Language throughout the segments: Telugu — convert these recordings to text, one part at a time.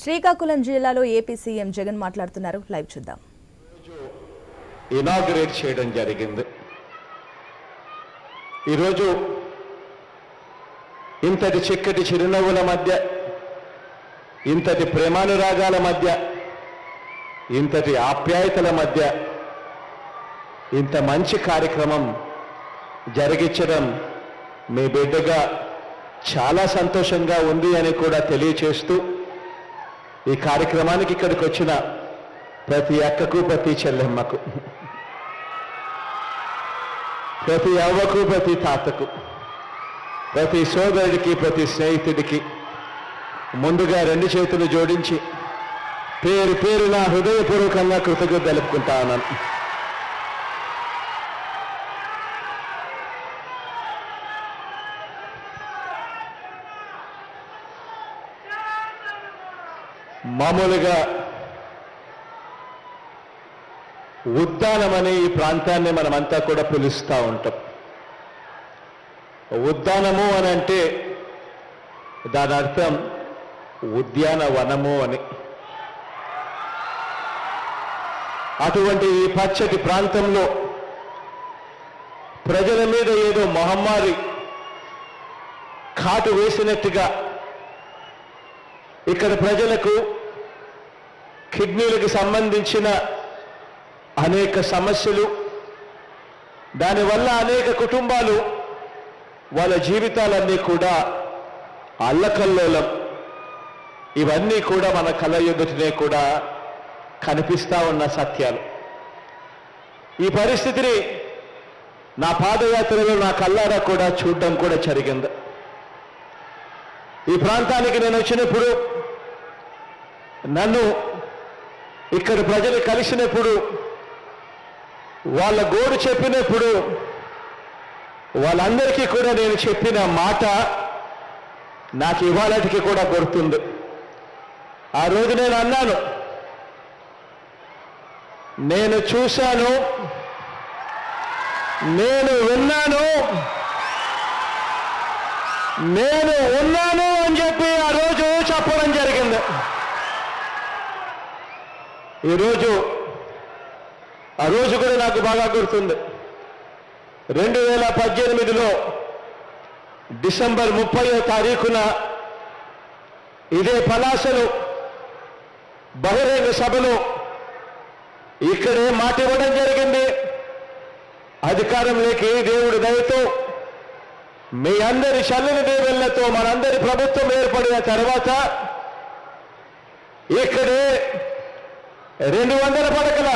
శ్రీకాకుళం జిల్లాలో ఏపీ సీఎం జగన్ మాట్లాడుతున్నారు. లైవ్ చూద్దాం. ఇనాగ్రేట్ చేయడం జరిగింది. ఈరోజు ఇంతటి చిక్కటి చిరునవ్వుల మధ్య ఇంతటి ప్రేమానురాగాల మధ్య ఇంతటి ఆప్యాయతల మధ్య ఇంత మంచి కార్యక్రమం జరిగించడం మీ బిడ్డగా చాలా సంతోషంగా ఉంది అని కూడా తెలియచేస్తూ ఈ కార్యక్రమానికి ఇక్కడికి వచ్చిన ప్రతి అక్కకు ప్రతి చెల్లెమ్మకు ప్రతి అవ్వకు ప్రతి తాతకు ప్రతి సోదరుడికి ప్రతి స్నేహితుడికి ముందుగా రెండు చేతులు జోడించి పేరు పేరు నా హృదయపూర్వకంగా కృతజ్ఞత తెలుపుకుంటా ఉన్నాను. మామూలుగా ఉద్దానం అనే ఈ ప్రాంతాన్ని మనమంతా కూడా పిలుస్తూ ఉంటాం. ఉద్దానము అని అంటే దాని అర్థం ఉద్యానవనము అని. అటువంటి ఈ పచ్చటి ప్రాంతంలో ప్రజల మీద ఏదో మహమ్మారి కాటు వేసినట్టుగా ఇక్కడ ప్రజలకు కిడ్నీలకు సంబంధించిన అనేక సమస్యలు దానివల్ల అనేక కుటుంబాలు వాళ్ళ జీవితాలన్నీ కూడా అల్లకల్లోలం. ఇవన్నీ కూడా మన కళ్ళ ఎదుటనే కూడా కనిపిస్తా ఉన్న సత్యాలు. ఈ పరిస్థితిని నా పాదయాత్రలో నా కల్లారా కూడా చూడడం కూడా జరిగింది. ఈ ప్రాంతానికి నేను వచ్చినప్పుడు నన్ను ఇక్కడ ప్రజలు కలిసినప్పుడు వాళ్ళ గోడు చెప్పినప్పుడు వాళ్ళందరికీ కూడా నేను చెప్పిన మాట నాకు ఇవాళటికి కూడా గుర్తుంది. ఆ రోజు నేను అన్నాను నేను చూశాను నేను విన్నాను నేను ఉన్నాను అని చెప్పి ఆ రోజు చెప్పడం జరిగింది. ఈరోజు ఆ రోజు కూడా నాకు బాగా గుర్తుంది. రెండు వేల పద్దెనిమిదిలో డిసెంబర్ ముప్పయో తారీఖున ఇదే పలాసలో బహిరంగ సభలో ఇక్కడే మాట ఇవ్వడం జరిగింది. అధికారంలోకి దేవుడి దయతో మీ అందరి చల్లని దేవుళ్ళతో మనందరి ప్రభుత్వం ఏర్పడిన తర్వాత ఇక్కడే రెండు వందల పడకల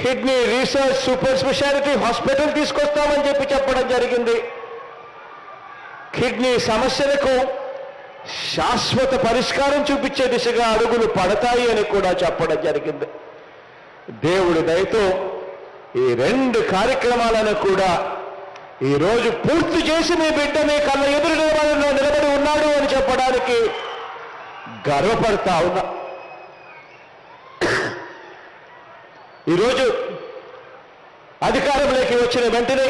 kidney research super speciality hospital తీసుకొస్తామని చెప్పి చెప్పడం జరిగింది. కిడ్నీ సమస్యలకు శాశ్వత పరిష్కారం చూపించే దిశగా అడుగులు పడతాయి అని కూడా చెప్పడం జరిగింది. దేవుడి దయతో ఈ రెండు కార్యక్రమాలను కూడా ఈరోజు పూర్తి చేసి మీ బిడ్డ మీ కళ్ళ ఎదురు నిలబడిలో నిలబడి ఉన్నాడు అని చెప్పడానికి గర్వపడతా ఉన్నా. ఈరోజు అధికారంలోకి వచ్చిన వెంటనే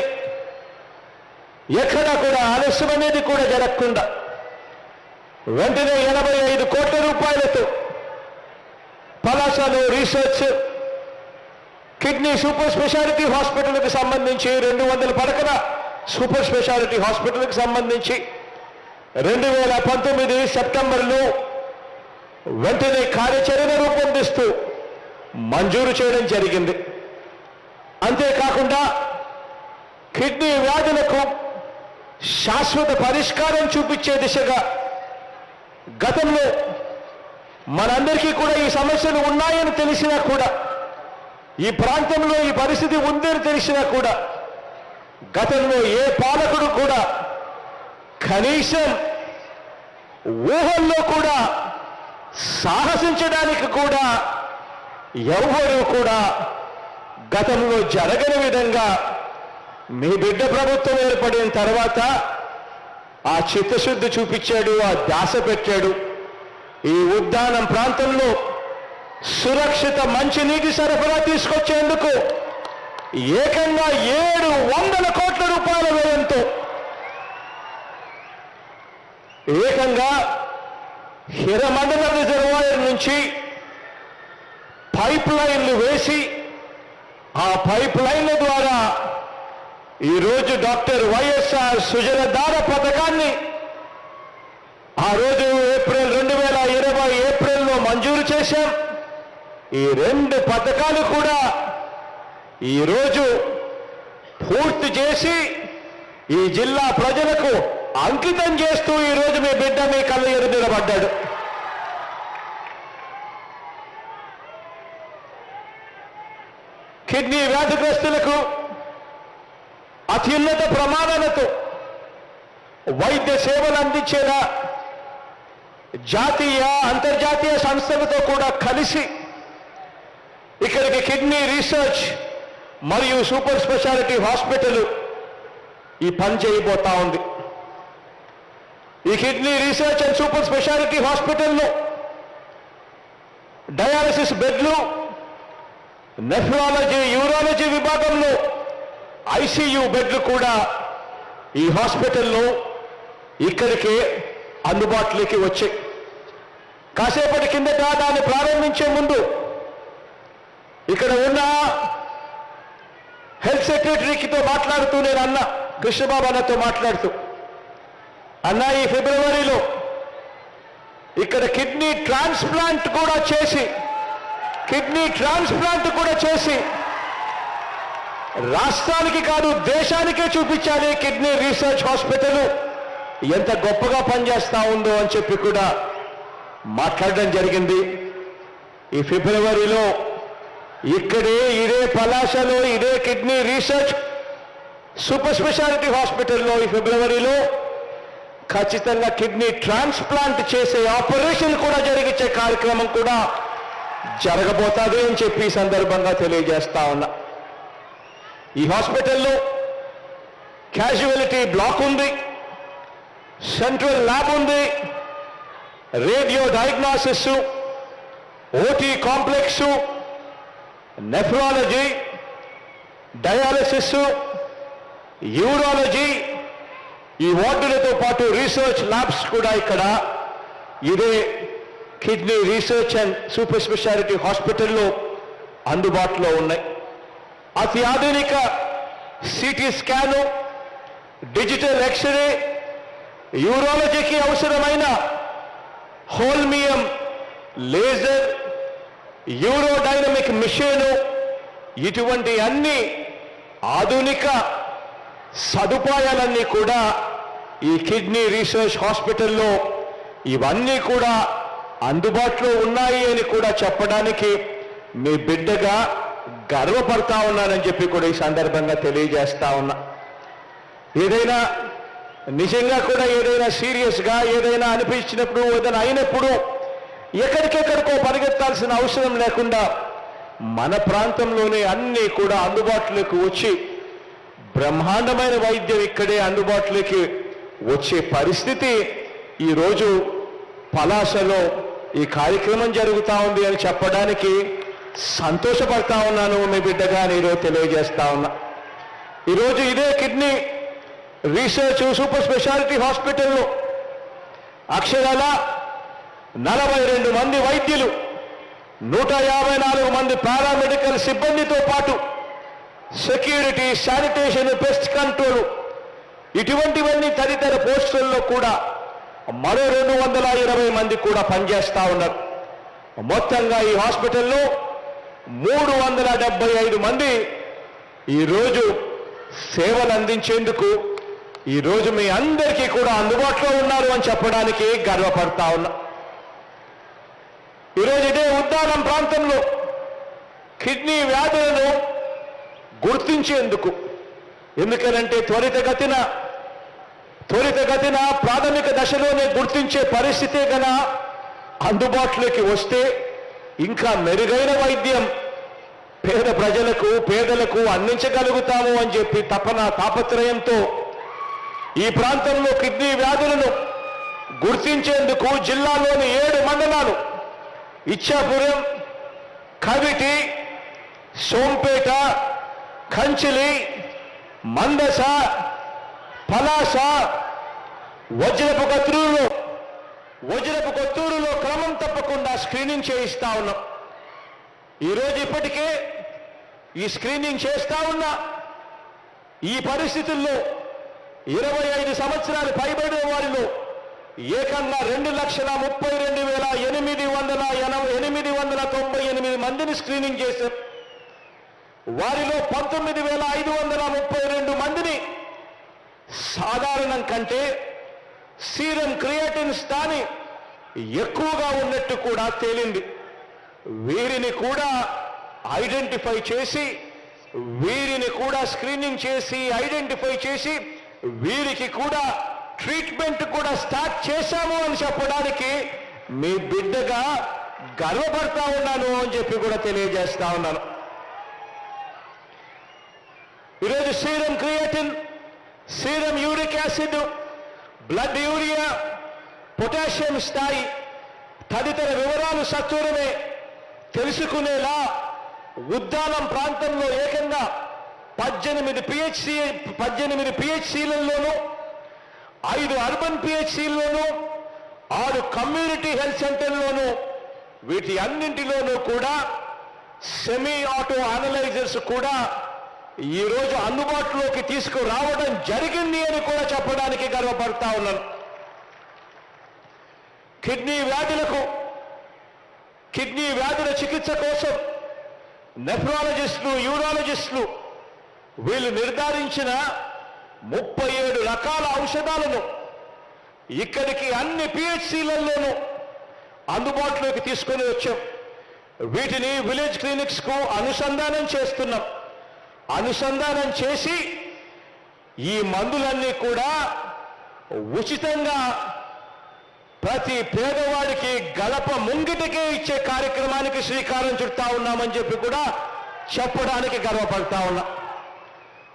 ఎక్కడా కూడా ఆలస్యం అనేది కూడా జరగకుండా వెంటనే ఎనభై ఐదు కోట్ల రూపాయలతో పలాసలో రీసెర్చ్ కిడ్నీ సూపర్ స్పెషాలిటీ హాస్పిటల్కి సంబంధించి రెండు వందల పడకల సూపర్ స్పెషాలిటీ హాస్పిటల్కి సంబంధించి రెండు వేల పంతొమ్మిది సెప్టెంబర్లో వెంటనే కార్యాచరణ రూపొందిస్తూ మంజూరు చేయడం జరిగింది. అంతేకాకుండా కిడ్నీ వ్యాధులకు శాశ్వత పరిష్కారం చూపించే దిశగా గతంలో మనందరికీ కూడా ఈ సమస్యలు ఉన్నాయని తెలిసినా కూడా ఈ ప్రాంతంలో ఈ పరిస్థితి ఉందని తెలిసినా కూడా గతంలో ఏ పాలకుడు కూడా కనీసం ఊహల్లో కూడా సాహసించడానికి కూడా ఎవరు కూడా గతంలో జరగని విధంగా మీ బిడ్డ ప్రభుత్వం ఏర్పడిన తర్వాత ఆ చిత్తశుద్ధి చూపించాడు ఆ దాస పెట్టాడు. ఈ ఉద్దానం ప్రాంతంలో సురక్షిత మంచినీటి సరఫరా తీసుకొచ్చేందుకు ఏకంగా ఏడు వందల కోట్ల రూపాయల వ్యయంతో ఏకంగా హిరమండల రిజర్వాయర్ నుంచి పైప్ లైన్లు వేసి ఆ పైప్ లైన్ల ద్వారా ఈరోజు డాక్టర్ వైఎస్ఆర్ సుజలధార పథకాన్ని ఆ రోజు ఏప్రిల్ రెండు వేల ఇరవై ఏప్రిల్లో మంజూరు చేశాం. ఈ రెండు పథకాలు కూడా ఈరోజు పూర్తి చేసి ఈ జిల్లా ప్రజలకు అంకితం చేస్తూ ఈరోజు మీ బిడ్డ మీ కళ్ళ ఎదురు నిలబడ్డాడు. కిడ్నీ వ్యాధిగ్రస్తులకు అత్యున్నత ప్రమాణాలతో వైద్య సేవలు అందించేలా జాతీయ అంతర్జాతీయ సంస్థలతో కూడా కలిసి ఇక్కడికి కిడ్నీ రీసెర్చ్ మరియు సూపర్ స్పెషాలిటీ హాస్పిటల్ ఈ పని చేయబోతా ఉంది. ఈ kidney research and super speciality హాస్పిటల్లో డయాలసిస్ బెడ్లు నెఫ్రాలజీ యూరాలజీ విభాగంలో ఐసీయూ బెడ్లు కూడా ఈ హాస్పిటల్లో ఇక్కడికే అందుబాటులోకి వచ్చాయి. కాసేపటి కిందట దాన్ని ప్రారంభించే ముందు ఇక్కడ ఉన్న హెల్త్ సెక్రటరీకితో మాట్లాడుతూ నేను అన్న కృష్ణబాబు అన్నతో మాట్లాడుతూ అన్న ఈ ఫిబ్రవరిలో ఇక్కడ కిడ్నీ ట్రాన్స్ప్లాంట్ కూడా చేసి కిడ్నీ ట్రాన్స్ప్లాంట్ కూడా చేసి రాష్ట్రానికి కాదు దేశానికే చూపించాలి కిడ్నీ రీసెర్చ్ హాస్పిటల్. ఎంత గొప్పగా పనిచేస్తా ఉందో అని చెప్పి కూడా మాట్లాడడం జరిగింది. ఈ ఫిబ్రవరిలో ఇక్కడే ఇదే పలాసలో ఇదే కిడ్నీ రీసెర్చ్ సూపర్ స్పెషాలిటీ హాస్పిటల్లో ఈ ఫిబ్రవరిలో ఖచ్చితంగా కిడ్నీ ట్రాన్స్ప్లాంట్ చేసే ఆపరేషన్ కూడా జరిగించే కార్యక్రమం కూడా జరగబోతుంది అని చెప్పి సందర్భంగా తెలియజేస్తా ఉన్నా. ఈ హాస్పిటల్లో క్యాజువాలిటీ బ్లాక్ ఉంది సెంట్రల్ ల్యాబ్ ఉంది radio diagnosis OT complex nephrology dialysis urology ఈ వార్డులతో పాటు రీసెర్చ్ ల్యాబ్స్ కూడా ఇక్కడ ఇదే kidney research and super speciality హాస్పిటల్లో అందుబాటులో ఉన్నాయి. అతి ఆధునిక సిటీ స్కాను డిజిటల్ ఎక్స్రే యూరాలజీకి అవసరమైన హోల్మియం లేజర్ యూరోడైనమిక్ మిషను ఇటువంటి అన్ని ఆధునిక సదుపాయాలన్నీ కూడా ఈ కిడ్నీ రీసెర్చ్ హాస్పిటల్లో ఇవన్నీ కూడా అందుబాటులో ఉన్నాయి అని కూడా చెప్పడానికి మీ బిడ్డగా గర్వపడతా ఉన్నానని చెప్పి కూడా ఈ సందర్భంగా తెలియజేస్తా ఉన్నా. ఏదైనా నిజంగా కూడా ఏదైనా సీరియస్గా ఏదైనా అనిపించినప్పుడు ఏదైనా అయినప్పుడు ఎక్కడికెక్కడికో పరిగెత్తాల్సిన అవసరం లేకుండా మన ప్రాంతంలోనే అన్నీ కూడా అందుబాటులోకి వచ్చి బ్రహ్మాండమైన వైద్యం ఇక్కడే అందుబాటులోకి వచ్చే పరిస్థితి ఈరోజు పలాసలో ఈ కార్యక్రమం జరుగుతా ఉంది అని చెప్పడానికి సంతోషపడతా ఉన్నాను మీ బిడ్డగా నేను తెలియజేస్తా ఉన్నా. ఈరోజు ఇదే కిడ్నీ రీసెర్చ్ సూపర్ స్పెషాలిటీ హాస్పిటల్లో అక్షరాల నలభై రెండు మంది వైద్యులు నూట యాభై నాలుగు మంది పారామెడికల్ సిబ్బందితో పాటు సెక్యూరిటీ శానిటేషన్ పెస్ట్ కంట్రోల్ ఇటువంటివన్నీ తదితర పోస్టుల్లో కూడా మరో రెండు వందల ఇరవై మంది కూడా పనిచేస్తూ ఉన్నారు. మొత్తంగా ఈ హాస్పిటల్లో మూడు వందల డెబ్బై ఐదు మంది ఈరోజు సేవలు అందించేందుకు ఈరోజు మీ అందరికీ కూడా అందుబాటులో ఉన్నారు అని చెప్పడానికి గర్వపడతా ఉన్నా. ఈరోజు ఇదే ఉద్దానం ప్రాంతంలో కిడ్నీ వ్యాధులను గుర్తించేందుకు ఎందుకనంటే త్వరితగతిన త్వరితగతిన ప్రాథమిక దశలోనే గుర్తించే పరిస్థితే గన అందుబాటులోకి వస్తే ఇంకా మెరుగైన వైద్యం పేద ప్రజలకు పేదలకు అందించగలుగుతాము అని చెప్పి తపన తాపత్రయంతో ఈ ప్రాంతంలో కిడ్నీ వ్యాధులను గుర్తించేందుకు జిల్లాలోని ఏడు మండలాలు ఇచ్చాపురం కవిటి సోంపేట కంచిలి మందస పలాస వజ్రపు కత్రూరు వజ్రపు కొత్తూరులో క్రమం తప్పకుండా స్క్రీనింగ్ చేయిస్తా ఉన్నాం. ఈరోజు ఇప్పటికే ఈ స్క్రీనింగ్ చేస్తా ఉన్నా. ఈ పరిస్థితుల్లో ఇరవై ఐదు సంవత్సరాలు పైబడిన వారిలో ఏకంగా రెండు లక్షల ముప్పై రెండు వేల ఎనిమిది వందల ఎనభై ఎనిమిది వందల తొంభై ఎనిమిది మందిని స్క్రీనింగ్ చేశాం వారిలో పంతొమ్మిది వేల ఐదు వందల ముప్పై రెండు మందిని సాధారణం కంటే సీరం క్రియేటిన్ స్థాని ఎక్కువగా ఉన్నట్టు కూడా తేలింది. వీరిని కూడా ఐడెంటిఫై చేసి వీరిని కూడా స్క్రీనింగ్ చేసి ఐడెంటిఫై చేసి వీరికి కూడా ట్రీట్మెంట్ కూడా స్టార్ట్ చేశాము అని చెప్పడానికి మీ బిడ్డగా గర్వపడతా ఉన్నాను అని చెప్పి కూడా తెలియజేస్తా ఉన్నాను. ఈరోజు serum creatinine serum uric acid blood urea potassium స్థాయి తదితర వివరాలు సత్వరమే తెలుసుకునేలా ఉద్దానం ప్రాంతంలో ఏకంగా పద్దెనిమిది పిహెచ్సి పద్దెనిమిది పిహెచ్సిలలోనూ ఐదు అర్బన్ పిహెచ్సిల్లోనూ ఆరు కమ్యూనిటీ హెల్త్ సెంటర్లోనూ వీటి అన్నింటిలోనూ కూడా సెమీ ఆటో అనలైజర్స్ కూడా ఈరోజు అందుబాటులోకి తీసుకురావడం జరిగింది అని కూడా చెప్పడానికి గర్వపడతా ఉన్నాను. కిడ్నీ వ్యాధులకు కిడ్నీ వ్యాధుల చికిత్స కోసం నెఫ్రాలజిస్టులు యూరాలజిస్టులు వీళ్ళు నిర్ధారించిన ముప్పై ఏడు రకాల ఔషధాలను ఇక్కడికి అన్ని పిహెచ్సిలలోనూ అందుబాటులోకి తీసుకొని వచ్చాం. వీటిని విలేజ్ క్లినిక్స్కు అనుసంధానం చేస్తున్నాం. అనుసంధానం చేసి ఈ మందులన్నీ కూడా ఉచితంగా ప్రతి పేదవాడికి గడప ముంగిటికే ఇచ్చే కార్యక్రమానికి శ్రీకారం చుడతా ఉన్నామని చెప్పి కూడా చెప్పడానికి గర్వపడతా ఉన్నా.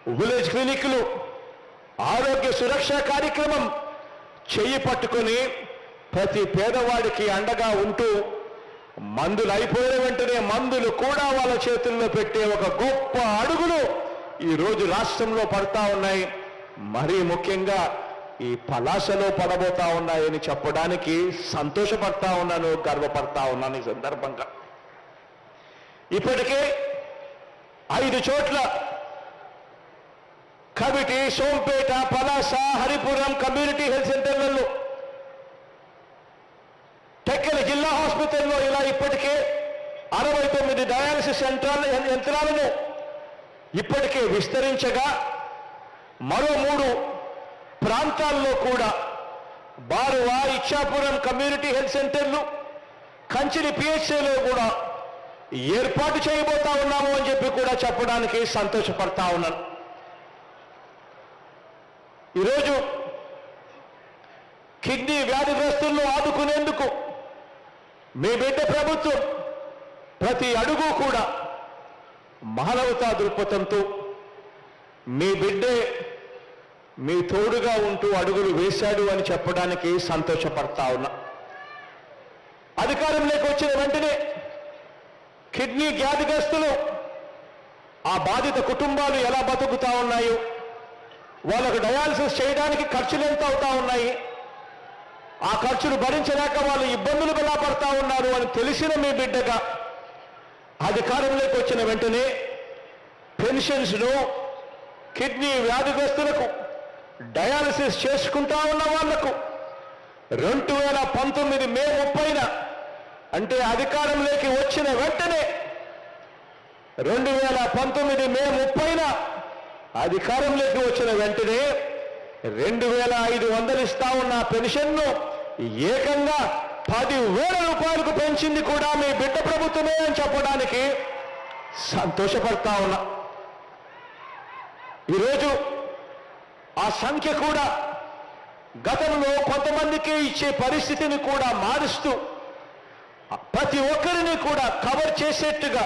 విలేజ్ క్లినిక్లు ఆరోగ్య సురక్ష కార్యక్రమం చేయి పట్టుకొని ప్రతి పేదవాడికి అండగా ఉంటూ మందులు అయిపోయిన వెంటనే మందులు కూడా వాళ్ళ చేతుల్లో పెట్టే ఒక గొప్ప అడుగులు ఈ రోజు రాష్ట్రంలో పడతా ఉన్నాయి. మరీ ముఖ్యంగా ఈ పలాసలో పడబోతా ఉన్నాయని చెప్పడానికి సంతోషపడతా ఉన్నాను గర్వపడతా ఉన్నాను ఈ సందర్భంగా. ఇప్పటికే ఐదు చోట్ల committee Sompeta Palasa Haripuram community health సెంటర్లలో టెక్కల జిల్లా హాస్పిటల్లో ఇలా ఇప్పటికే అరవై తొమ్మిది డయాలసిస్ యంత్రాల యంత్రాలను ఇప్పటికే విస్తరించగా మరో మూడు ప్రాంతాల్లో కూడా బారువా ఇచ్చాపురం కమ్యూనిటీ హెల్త్ సెంటర్లు కంచిని పిహెచ్సిలో కూడా ఏర్పాటు చేయబోతా ఉన్నాము అని చెప్పి కూడా చెప్పడానికి సంతోషపడతా ఉన్నాను ఈరోజు కిడ్నీ వ్యాధిగ్రస్తులను ఆదుకునేందుకు మీ బిడ్డ ప్రభుత్వం ప్రతి అడుగు కూడా మానవతా దృక్పథంతో మీ బిడ్డే మీ తోడుగా ఉంటూ అడుగులు వేశాడు అని చెప్పడానికి సంతోషపడతా ఉన్నా. అధికారంలోకి వచ్చిన వెంటనే కిడ్నీ వ్యాధిగ్రస్తులు ఆ బాధిత కుటుంబాలు ఎలా బతుకుతా ఉన్నాయో వాళ్ళకు డయాలసిస్ చేయడానికి ఖర్చులు ఎంత అవుతా ఉన్నాయి ఆ ఖర్చులు భరించలేక వాళ్ళు ఇబ్బందులు ఎలా ఉన్నారు అని తెలిసిన మీ బిడ్డగా అధికారంలోకి వచ్చిన వెంటనే పెన్షన్స్ను కిడ్నీ వ్యాధిగ్రస్తులకు డయాలసిస్ చేసుకుంటా ఉన్న వాళ్ళకు రెండు వేల పంతొమ్మిది మే ముప్పైన అంటే అధికారంలోకి వచ్చిన వెంటనే రెండు వేల పంతొమ్మిది మే ముప్పైన అధికారంలోకి వచ్చిన వెంటనే రెండు వేల ఐదు వందలు ఇస్తా ఉన్న పెన్షన్ను ఏకంగా పది వేల రూపాయలకు పెంచింది కూడా మీ బిడ్డ ప్రభుత్వమే అని చెప్పడానికి సంతోషపడతా ఉన్నా. ఈరోజు ఆ సంఖ్య కూడా గతంలో కొంతమందికి ఇచ్చే పరిస్థితిని కూడా మారుస్తూ ప్రతి ఒక్కరిని కూడా కవర్ చేసేట్టుగా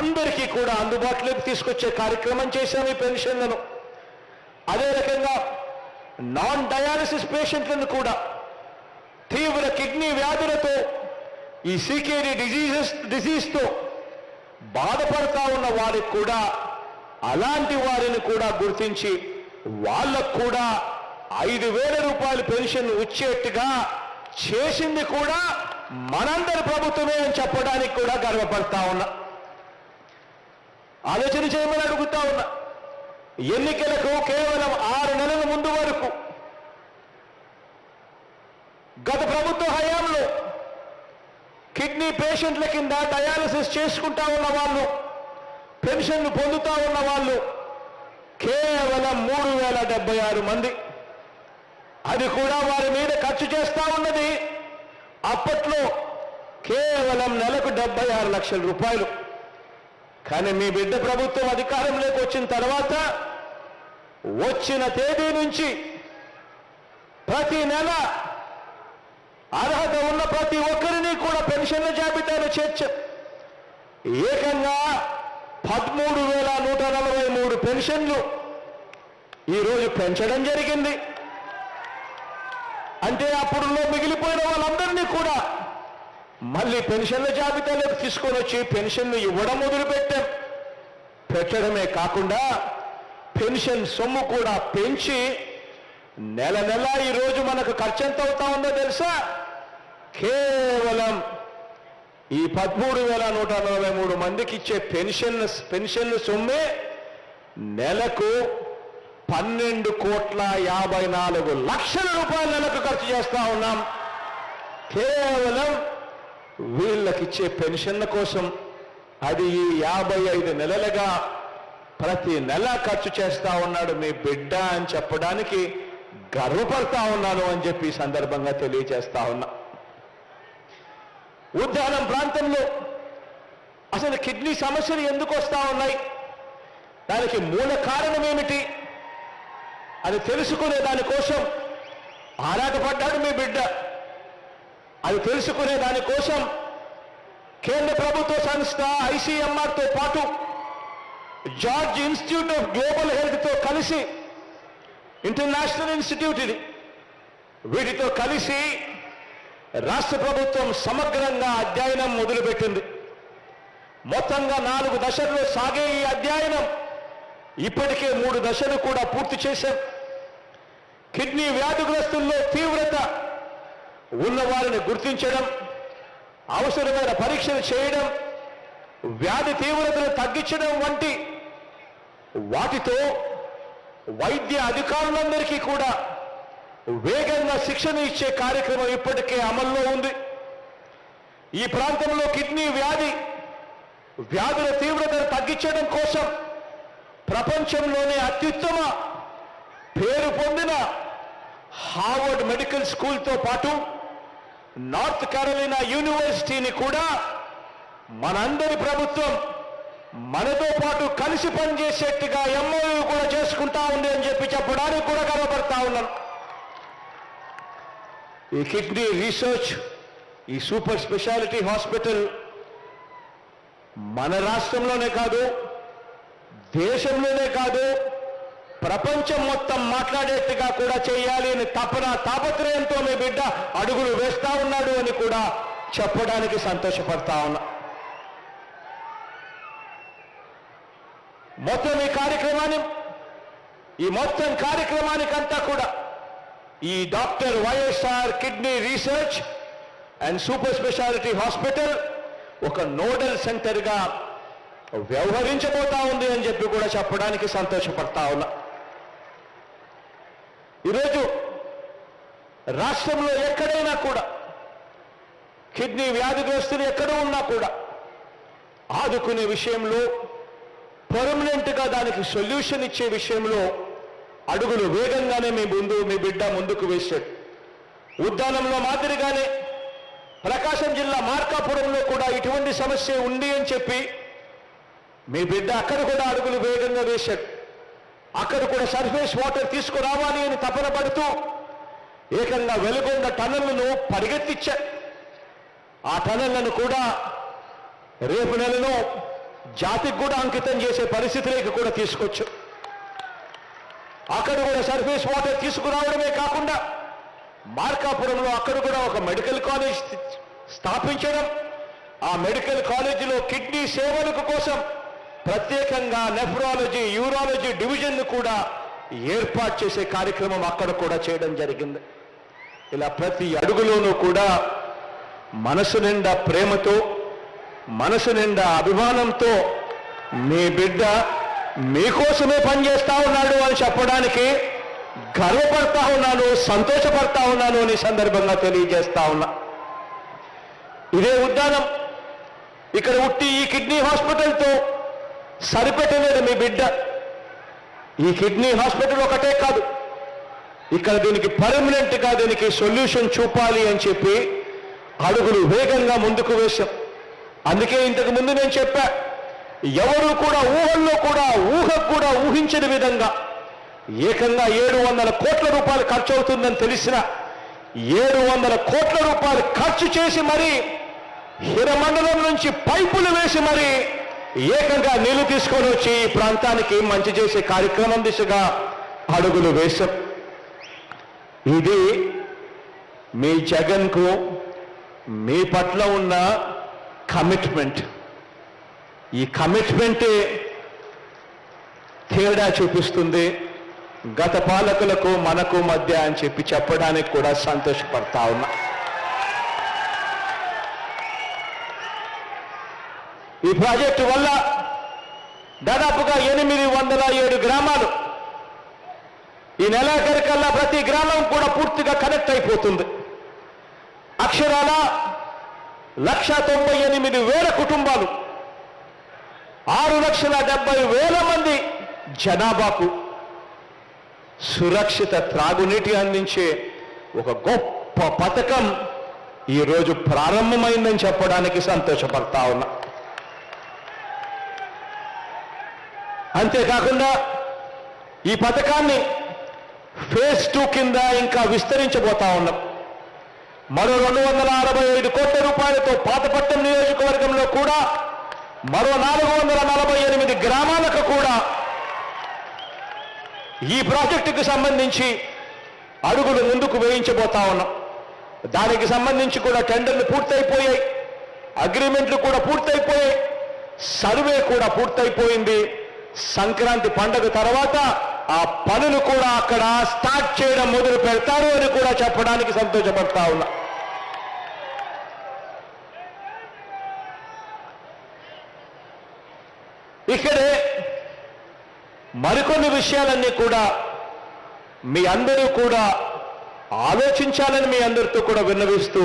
అందరికీ కూడా అందుబాటులోకి తీసుకొచ్చే కార్యక్రమం చేశాము ఈ పెన్షన్లను. అదే రకంగా నాన్ డయాలసిస్ పేషెంట్లను కూడా తీవ్ర కిడ్నీ వ్యాధులతో ఈ సీకేడి డిజీజెస్ డిజీజ్తో బాధపడతా ఉన్న వారికి కూడా అలాంటి వారిని కూడా గుర్తించి వాళ్ళకు కూడా ఐదు వేల రూపాయల పెన్షన్ వచ్చేట్టుగా చేసింది కూడా మనందరి ప్రభుత్వమే అని చెప్పడానికి కూడా గర్వపడతా ఉన్నా. ఆలోచన చేయమని అడుగుతా ఉన్నా. ఎన్నికలకు కేవలం ఆరు నెలల ముందు వరకు గత ప్రభుత్వ హయాంలో కిడ్నీ పేషెంట్ల కింద డయాలసిస్ చేసుకుంటా ఉన్న వాళ్ళు పెన్షన్లు పొందుతా ఉన్న వాళ్ళు కేవలం మూడు వేల డెబ్బై ఆరు మంది. అది కూడా వారి మీద ఖర్చు చేస్తా ఉన్నది. అప్పట్లో కేవలం నెలకు డెబ్బై ఆరు లక్షల రూపాయలు. కానీ మీ బిడ్డ ప్రభుత్వం అధికారంలోకి వచ్చిన తర్వాత వచ్చిన తేదీ నుంచి ప్రతి నెల అర్హత ఉన్న ప్రతి ఒక్కరిని కూడా పెన్షన్ల జాబితాలో చేర్చ ఏకంగా పదమూడు వేల నూట నలభై మూడు పెన్షన్లు ఈరోజు పెంచడం జరిగింది. అంటే అప్పుడులో మిగిలిపోయిన వాళ్ళందరినీ కూడా మళ్ళీ పెన్షన్ల జాబితాలోకి తీసుకొని వచ్చి పెన్షన్లు ఇవ్వడం మొదలుపెట్టాం. పెట్టడమే కాకుండా పెన్షన్ సొమ్ము కూడా పెంచి నెల నెల ఈరోజు మనకు ఖర్చు ఎంత అవుతా ఉందో తెలుసా? కేవలం ఈ పదమూడు వేల నూట నలభై మూడు మందికి ఇచ్చే పెన్షన్ పెన్షన్ సొమ్మే నెలకు పన్నెండు కోట్ల యాభై నాలుగు లక్షల రూపాయల నెలకు ఖర్చు చేస్తా ఉన్నాం. కేవలం వీళ్ళకిచ్చే పెన్షన్ల కోసం అది ఈ యాభై ఐదు నెలలుగా ప్రతి నెల ఖర్చు చేస్తా ఉన్నాడు మీ బిడ్డ అని చెప్పడానికి గర్వపడతా ఉన్నాను అని చెప్పి సందర్భంగా తెలియజేస్తా ఉన్నా. ఉద్యానం ప్రాంతంలో అసలు కిడ్నీ సమస్యలు ఎందుకు వస్తా ఉన్నాయి? దానికి మూల కారణం ఏమిటి? అది తెలుసుకునే దానికోసం ఆరాటపడ్డాడు మీ బిడ్డ. అది తెలుసుకునే దానికోసం కేంద్ర ప్రభుత్వ సంస్థ ఐసీఎంఆర్తో పాటు జార్జ్ ఇన్స్టిట్యూట్ ఆఫ్ గ్లోబల్ హెల్త్తో కలిసి ఇంటర్నేషనల్ ఇన్స్టిట్యూట్ ఇది. వీటితో కలిసి రాష్ట్ర ప్రభుత్వం సమగ్రంగా అధ్యయనం మొదలుపెట్టింది. మొత్తంగా నాలుగు దశల్లో సాగే ఈ అధ్యయనం. ఇప్పటికే మూడు దశలు కూడా పూర్తి చేశాం. కిడ్నీ వ్యాధిగ్రస్తుల్లో తీవ్రత ఉన్న వారిని గుర్తించడం అవసరమైన పరీక్షలు చేయడం వ్యాధి తీవ్రతను తగ్గించడం వంటి వాటితో వైద్య అధికారులందరికీ కూడా వేగంగా శిక్షణ ఇచ్చే కార్యక్రమం ఇప్పటికే అమల్లో ఉంది. ఈ ప్రాంతంలో కిడ్నీ వ్యాధి వ్యాధుల తీవ్రతను తగ్గించడం కోసం ప్రపంచంలోనే అత్యుత్తమ పేరు పొందిన హార్వర్డ్ మెడికల్ స్కూల్తో పాటు నార్త్ కెరలినా యూనివర్సిటీని కూడా మనందరి ప్రభుత్వం మనతో పాటు కలిసి పనిచేసేట్టుగా ఎంఓయూ కూడా చేసుకుంటా ఉంది అని చెప్పి చెప్పడానికి కూడా గర్వపడతా ఉన్నాను ఈ కిడ్నీ రీసెర్చ్ ఈ సూపర్ స్పెషాలిటీ హాస్పిటల్ మన రాష్ట్రంలోనే కాదు దేశంలోనే కాదు ప్రపంచం మొత్తం మాట్లాడేట్టుగా కూడా చేయాలి అని తపన తాపత్రయంతో మీ బిడ్డ అడుగులు వేస్తా ఉన్నాడు అని కూడా చెప్పడానికి సంతోషపడతా ఉన్నా. మొత్తం ఈ కార్యక్రమాన్ని ఈ మొత్తం కార్యక్రమానికంతా కూడా ఈ doctor YSR kidney research and super speciality hospital ఒక నోడల్ సెంటర్గా వ్యవహరించబోతా ఉంది అని చెప్పి కూడా చెప్పడానికి సంతోషపడతా ఉన్నా. ఈరోజు రాష్ట్రంలో ఎక్కడైనా కూడా కిడ్నీ వ్యాధిగ్రస్తులు ఎక్కడ ఉన్నా కూడా ఆదుకునే విషయంలో పర్మనెంట్గా దానికి సొల్యూషన్ ఇచ్చే విషయంలో అడుగులు వేగంగానే మీ ముందు మీ బిడ్డ ముందుకు వేశాడు. ఉద్దానంలో మాదిరిగానే ప్రకాశం జిల్లా మార్కాపురంలో కూడా ఇటువంటి సమస్య ఉంది అని చెప్పి మీ బిడ్డ అక్కడ కూడా అడుగులు వేగంగా వేశాడు. అక్కడ కూడా సర్ఫేస్ వాటర్ తీసుకురావాలి అని తపన పడుతూ ఏకంగా వెలుగొండ టనల్ను పరిగెత్తిచ్చా. ఆ టన్నెళ్ళను కూడా రేపు నెలలో జాతికి కూడా అంకితం చేసే పరిస్థితిలోకి కూడా తీసుకొచ్చు. అక్కడ కూడా సర్ఫేస్ వాటర్ తీసుకురావడమే కాకుండా మార్కాపురంలో అక్కడ కూడా ఒక మెడికల్ కాలేజ్ స్థాపించడం ఆ మెడికల్ కాలేజీలో కిడ్నీ సేవలకు కోసం ప్రత్యేకంగా నెఫ్రాలజీ యూరాలజీ డివిజన్ను కూడా ఏర్పాటు చేసే కార్యక్రమం అక్కడ కూడా చేయడం జరిగింది. ఇలా ప్రతి అడుగులోనూ కూడా మనసు నిండా ప్రేమతో మనసు నిండా అభిమానంతో మీ బిడ్డ మీకోసమే పనిచేస్తా ఉన్నాడు అని చెప్పడానికి గర్వపడతా ఉన్నాను సంతోషపడతా ఉన్నాను అని సందర్భంగా తెలియజేస్తా ఉన్నా. ఇదే ఉద్యానం ఇక్కడ ఉట్టి ఈ కిడ్నీ హాస్పిటల్తో సరిపెట్టలేదు మీ బిడ్డ. ఈ కిడ్నీ హాస్పిటల్ ఒకటే కాదు. ఇక్కడ దీనికి పర్మనెంట్గా దీనికి సొల్యూషన్ చూపాలి అని చెప్పి అడుగులు వేగంగా ముందుకు వేశాం. అందుకే ఇంతకు ముందు నేను చెప్పా ఎవరు కూడా ఊహల్లో కూడా ఊహకు కూడా ఊహించని విధంగా ఏకంగా ఏడు వందల కోట్ల రూపాయలు ఖర్చు అవుతుందని తెలిసిన ఏడు వందల కోట్ల రూపాయలు ఖర్చు చేసి మరి హిరమండలం నుంచి పైపులు వేసి మరి ఏకంగా నీళ్ళు తీసుకొని వచ్చి ఈ ప్రాంతానికి మంచి చేసే కార్యక్రమం దిశగా అడుగులు వేశాం. ఇది మీ జగన్కు మీ పట్ల ఉన్న కమిట్మెంట్. ఈ కమిట్మెంటే తేడా చూపిస్తుంది. గత పాలకులకు మనకు మధ్య అని చెప్పి చెప్పడానికి కూడా సంతోషపడతా ఉన్నా. ఈ ప్రాజెక్టు వల్ల దాదాపుగా ఎనిమిది వందల ఏడు గ్రామాలు ఈ నెలాఖరికల్లా ప్రతి గ్రామం కూడా పూర్తిగా కనెక్ట్ అయిపోతుంది. అక్షరాల లక్ష తొంభై ఎనిమిది వేల కుటుంబాలు ఆరు లక్షల డెబ్బై వేల మంది జనాభాకు సురక్షిత త్రాగునీటి అందించే ఒక గొప్ప పథకం ఈరోజు ప్రారంభమైందని చెప్పడానికి సంతోషపడతా ఉన్నా. అంతేకాకుండా ఈ పథకాన్ని ఫేజ్ టూ కింద ఇంకా విస్తరించబోతా ఉన్నాం. మరో రెండు వందల అరవై ఐదు కోట్ల రూపాయలతో పాతపట్నం నియోజకవర్గంలో కూడా మరో నాలుగు వందల నలభై ఎనిమిది గ్రామాలకు కూడా ఈ ప్రాజెక్టుకు సంబంధించి అడుగులు ముందుకు వేయించబోతా ఉన్నాం. దానికి సంబంధించి కూడా టెండర్లు పూర్తయిపోయాయి. అగ్రిమెంట్లు కూడా పూర్తయిపోయాయి. సర్వే కూడా పూర్తయిపోయింది. సంక్రాంతి పండగ తర్వాత ఆ పనులు కూడా అక్కడ స్టార్ట్ చేయడం మొదలు పెడతారు అని కూడా చెప్పడానికి సంతోషపడతా ఉన్నా. ఇక్కడే మరికొన్ని విషయాలన్నీ కూడా మీ అందరూ కూడా ఆలోచించాలని మీ అందరితో కూడా విన్నవిస్తూ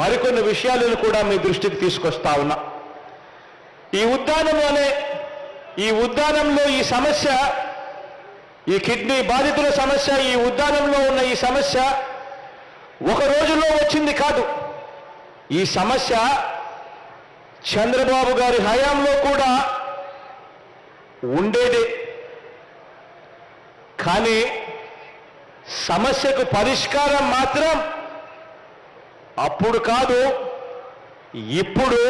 మరికొన్ని విషయాలను కూడా మీ దృష్టికి తీసుకొస్తా ఉన్నా. ఈ ఉద్యానంలోనే ఈ ఉద్దానంలో ఈ సమస్య ఈ కిడ్నీ బాధితుల సమస్య ఈ ఉద్దానంలో ఉన్న ఈ సమస్య ఒక రోజులో వచ్చింది కాదు. ఈ సమస్య చంద్రబాబు గారి హయాంలో కూడా ఉండేదే. కానీ సమస్యకు పరిష్కారం మాత్రం అప్పుడు కాదు ఇప్పుడు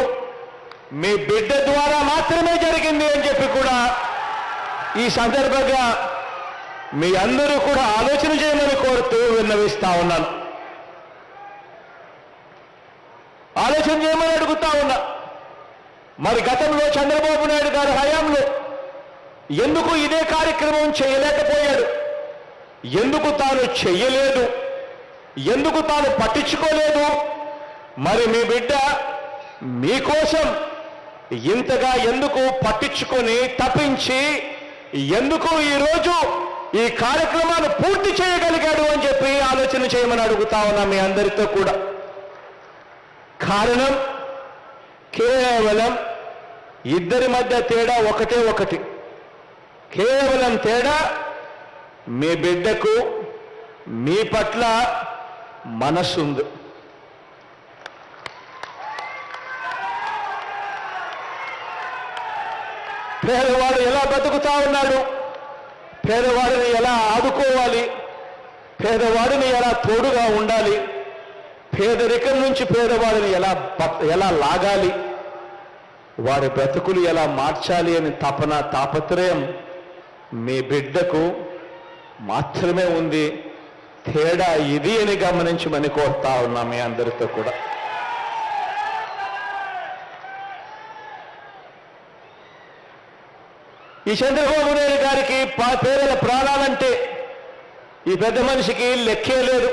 మీ బిడ్డ ద్వారా మాత్రమే జరిగింది అని చెప్పి కూడా ఈ సందర్భంగా మీ అందరూ కూడా ఆలోచన చేయమని కోరుతూ విన్నవిస్తా ఉన్నాను. ఆలోచన చేయమని అడుగుతా ఉన్నా. మరి గతంలో చంద్రబాబు నాయుడు గారి హయాంలో ఎందుకు ఇదే కార్యక్రమం చేయలేకపోయాడు? ఎందుకు తాను చెయ్యలేదు? ఎందుకు తాను పట్టించుకోలేదు? మరి మీ బిడ్డ మీకోసం ఇంతగా ఎందుకు పట్టించుకొని తప్పించి ఎందుకు ఈరోజు ఈ కార్యక్రమాన్ని పూర్తి చేయగలిగాడు అని చెప్పి ఆలోచన చేయమని అడుగుతా ఉన్నా మీ అందరితో కూడా. కారణం కేవలం ఇద్దరి మధ్య తేడా ఒకటే ఒకటి. కేవలం తేడా మీ బిడ్డకు మీ పట్ల మనస్సుంది పేదవాడు ఎలా బతుకుతా ఉన్నాడు? పేదవాడిని ఎలా ఆదుకోవాలి? పేదవాడిని ఎలా తోడుగా ఉండాలి? పేదరికం నుంచి పేదవాడిని ఎలా ఎలా లాగాలి? వాడి బ్రతుకులు ఎలా మార్చాలి అని తపన తాపత్రయం మీ బిడ్డకు మాత్రమే ఉంది. తేడా ఇది అని గమనించమని కోరుతా ఉన్నా మీ అందరితో కూడా. ఈ చంద్రబాబు నాయుడు గారికి పేదల ప్రాణాలంటే ఈ పెద్ద మనిషికి లెక్కే లేదు.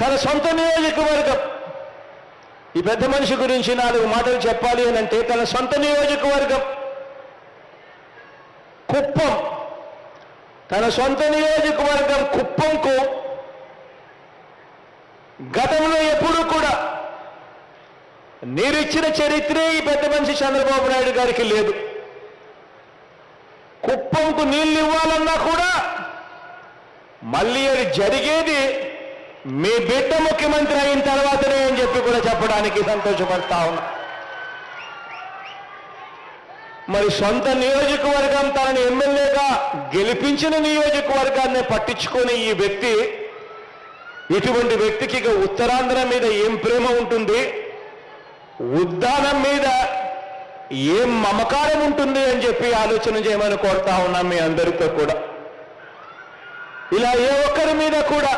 తన సొంత నియోజకవర్గం. ఈ పెద్ద మనిషి గురించి నాలుగు మాటలు చెప్పాలి అని అంటే తన సొంత నియోజకవర్గం. కుప్పం. తన సొంత నియోజకవర్గం కుప్పంకు గతంలో నీరిచ్చిన చరిత్రే ఈ పెద్ద మనిషి చంద్రబాబు నాయుడు గారికి లేదు. కుప్పంకు నీళ్ళు ఇవ్వాలన్నా కూడా మళ్ళీ అది జరిగేది మీ బిడ్డ ముఖ్యమంత్రి అయిన తర్వాతనే అని చెప్పి కూడా చెప్పడానికి సంతోషపడతా ఉన్నా. మరి సొంత నియోజకవర్గం తనని ఎమ్మెల్యేగా గెలిపించిన నియోజకవర్గాన్ని పట్టించుకొని ఈ వ్యక్తి ఇటువంటి వ్యక్తికి ఇక ఉత్తరాంధ్ర మీద ఏం ప్రేమ ఉంటుంది? ఉద్దానం మీద ఏం మమకారం ఉంటుంది అని చెప్పి ఆలోచన చేయమని కోరుతా ఉన్నాం మీ అందరితో కూడా. ఇలా ఏ ఒక్కరి మీద కూడా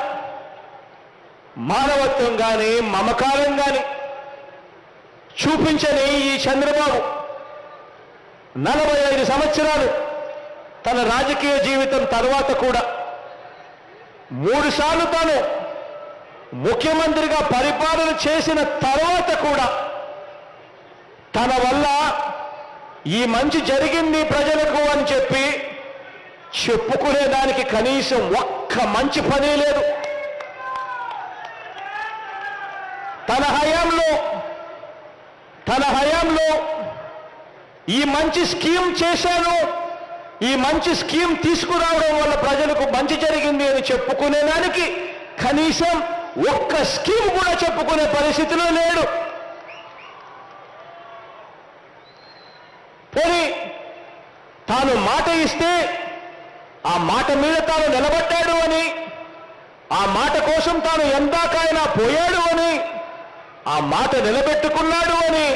మానవత్వం కానీ మమకారం కానీ చూపించని ఈ చంద్రబాబు నలభై ఐదు సంవత్సరాలు తన రాజకీయ జీవితం తర్వాత కూడా మూడు సార్లు తాను ముఖ్యమంత్రిగా పరిపాలన చేసిన తర్వాత కూడా తన వల్ల ఈ మంచి జరిగింది ప్రజలకు అని చెప్పి చెప్పుకునేదానికి కనీసం ఒక్క మంచి పని లేదు. తన హయాంలో తన హయాంలో ఈ మంచి స్కీమ్ చేశాను ఈ మంచి స్కీమ్ తీసుకురావడం వల్ల ప్రజలకు మంచి జరిగింది అని చెప్పుకునేదానికి కనీసం ఒక్క స్కీమ్ కూడా చెప్పుకునే పరిస్థితిలో లేడు పోనీ తాను మాట ఇస్తే ఆ మాట మీద తాను నిలబడ్డాడు అని ఆ మాట కోసం తాను ఎందాకైనా పోయాడు అని ఆ మాట నిలబెట్టుకున్నాడు అని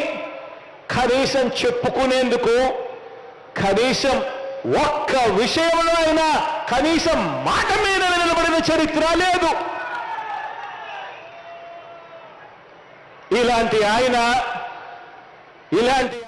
కనీసం చెప్పుకునేందుకు కనీసం ఒక్క విషయంలో అయినా కనీసం మాట మీద నిలబడిన చరిత్ర లేదు. ఇలాంటి ఆయన ఇలాంటి